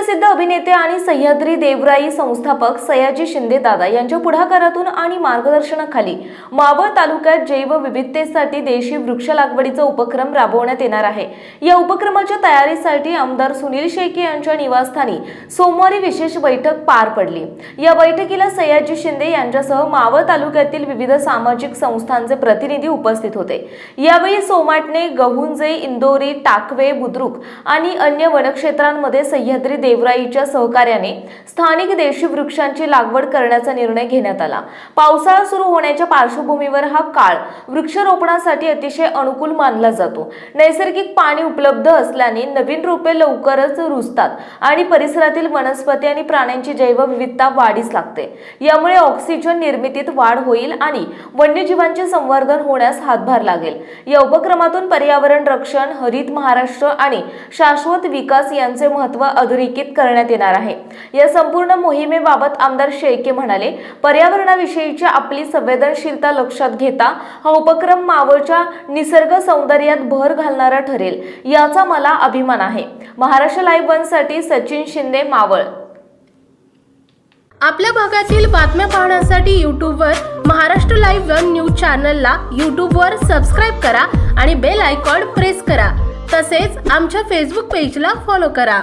सुप्रसिद्ध अभिनेते आणि सह्याद्री देवराई संस्थापक सयाजी शिंदे दादा यांच्या पुढाकारातून आणि मार्गदर्शनाखाली मावळ तालुक्यात जैवविविधतेसाठी देशी वृक्ष लागवडीचा उपक्रम राबवण्यात येणार आहे. या उपक्रमाच्या तयारीसाठी आमदार सुनील शेळके यांच्या निवासस्थानी सोमवारी विशेष बैठक पार पडली. या बैठकीला सयाजी शिंदे यांच्यासह मावळ तालुक्यातील विविध सामाजिक संस्थांचे प्रतिनिधी उपस्थित होते. यावेळी सोमाटणे गहुंजे इंदोरी टाकवे बुद्रुक आणि अन्य वनक्षेत्रांमध्ये सह्याद्री देवराईच्या सहकार्याने स्थानिक देशी वृक्षांची लागवड करण्याचा निर्णय घेण्यात आला. पावसाळा सुरू होण्याच्या पार्श्वभूमीवर हा काळ वृक्षारोपणासाठी अतिशय अनुकूल मानला जातो. नैसर्गिक पाणी उपलब्ध असल्याने नवीन रोपे लवकरच रुजतात आणि परिसरातील वनस्पती आणि प्राण्यांची जैवविविधता वाढीस लागते. यामुळे ऑक्सिजन निर्मितीत वाढ होईल आणि वन्यजीवांचे संवर्धन होण्यास हातभार लागेल. या उपक्रमातून पर्यावरण रक्षण हरित महाराष्ट्र आणि शाश्वत विकास यांचे महत्त्व अधोरेखित करण्यात येणार आहे. या संपूर्ण मोहिमेबाबत आमदार शेळके म्हणाले पर्यावरणाविषयीची आपली संवेदनशीलता लक्षात घेता हा उपक्रम मावळच्या निसर्ग सौंदर्यात भर घालणारा ठरेल याचा मला अभिमान आहे. महाराष्ट्र लाईव्ह वनसाठी सचिन शिंदे मावळ. आपल्या भागातील बातम्या पाहण्यासाठी यूट्यूबवर महाराष्ट्र लाईव्ह वन न्यूज चॅनलला यूट्यूबवर सबस्क्राईब करा आणि बेल आयकॉन प्रेस करा. तसेच आमच्या फेसबुक पेजला फॉलो करा.